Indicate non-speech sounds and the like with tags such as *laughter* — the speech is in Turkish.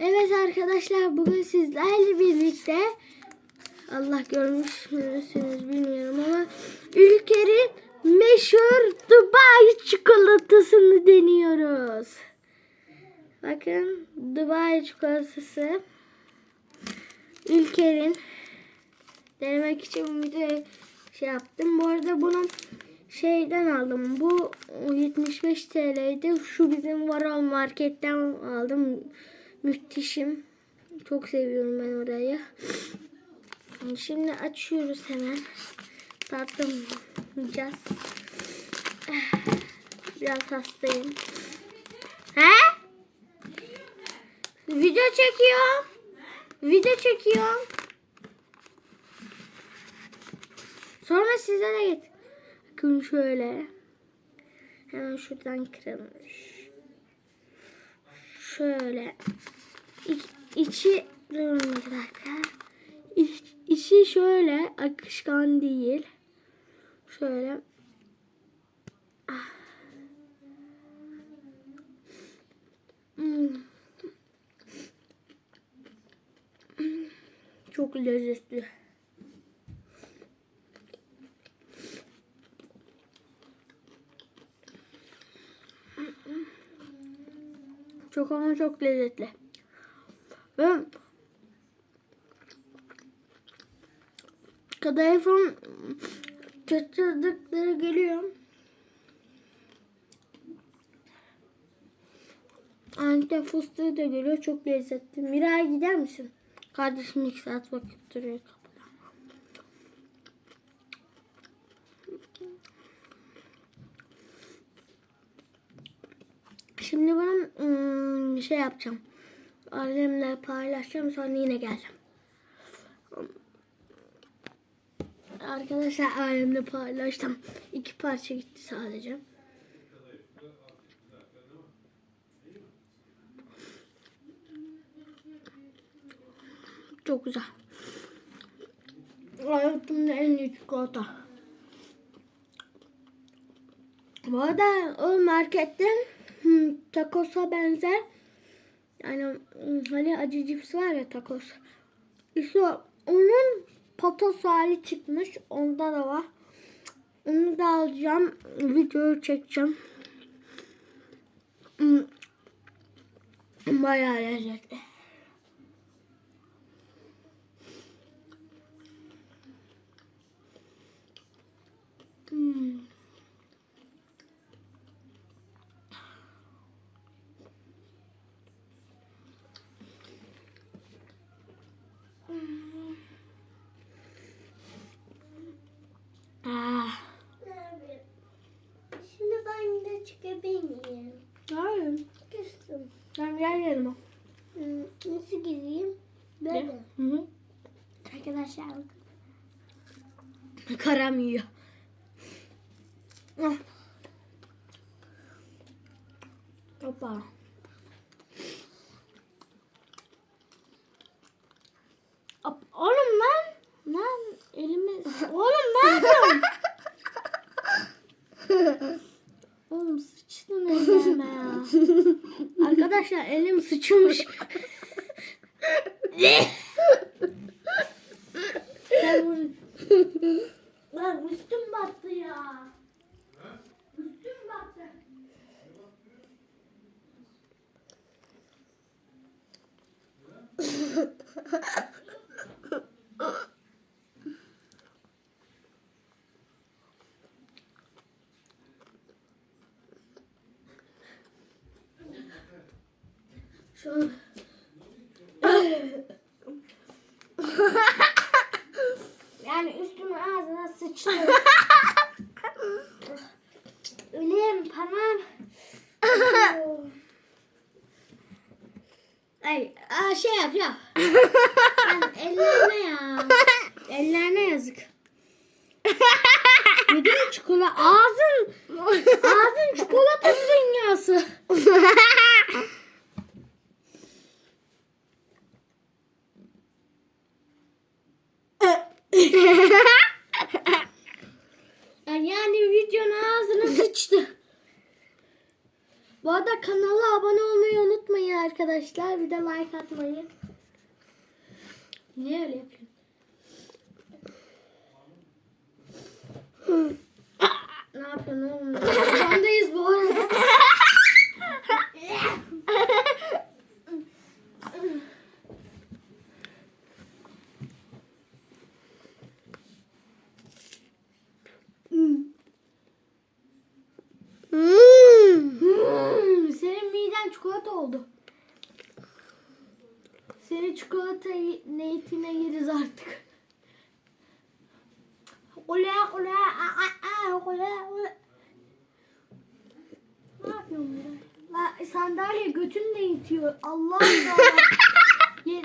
Evet arkadaşlar bugün sizlerle birlikte Allah görmüş müsünüz bilmiyorum ama ülkenin meşhur Dubai çikolatasını deniyoruz. Bakın Dubai çikolatası ülkenin denemek için bir de şey yaptım. Bu arada bunu şeyden aldım. Bu 75 TL'ydi. Şu bizim Varal marketten aldım. Müthişim. Çok seviyorum ben orayı. Şimdi açıyoruz hemen. Tatlamayacağız. Biraz hastayım. He? Video çekiyor. Video çekiyor. Sonra size de git. Bakın şöyle. Hemen şuradan kırılmış. Şöyle. İçi bir dakika. İç, içi şöyle akışkan değil. Şöyle. Ah. Çok lezzetli. Çok ama çok lezzetli. Ve kadayıfın çatırdıkları geliyor. Antep fıstığı da geliyor. Çok lezzetli. Miray gider misin? Kardeşim iki saat vakit duruyor kapıda. Şimdi ben ım, şey yapacağım. Annemle paylaşacağım sonra yine geleceğim. Arkadaşlar annemle paylaştım. İki parça gitti sadece. Çok güzel. Hayatımda en iyi çikolata. Bu arada o marketten takosa benzer. Yani hmm, hani acı cips var ya takos. İşte onun patos hali çıkmış. Onda da var. Onu da alacağım. Video çekeceğim. Bayağı lezzetli. Hmm. Ah. Şimdi ben de miyim? Hayır. Küstüm. Sen gel yanıma. Hmm, Nasıl gireyim? Böyle. Hı hı. Arkadaşlar Karam yiyor. Ah. Hoppa. Hop, Oğlum lan. Lan elimi... Oğlum ne yapıyorsun? Oğlum sıçtın elime ya. Arkadaşlar elim. Sen bunu... Lan üstüm battı ya. Üstüm battı. Şu *laughs* Yani üstümün ağzına sıçtı. Ölüm parmağım. Ay, aa, şey yap yap. Yani ellerine ya. Ellerine yazık. Yedin çikolata. Ağzın. Ağzın çikolata dünyası. yani videonun sıçtı. Bu arada kanala abone olmayı unutmayın arkadaşlar. Bir de like atmayı. Niye öyle yapıyorsun? ne yapıyorsun oğlum? Kandayız bu arada. Hmm, senin miden çikolata oldu. Seni çikolata niyetine yeriz artık. Ola ola a a a ola ola. Ne yapıyorsun sandalye götünle itiyor. Allah Allah. *laughs*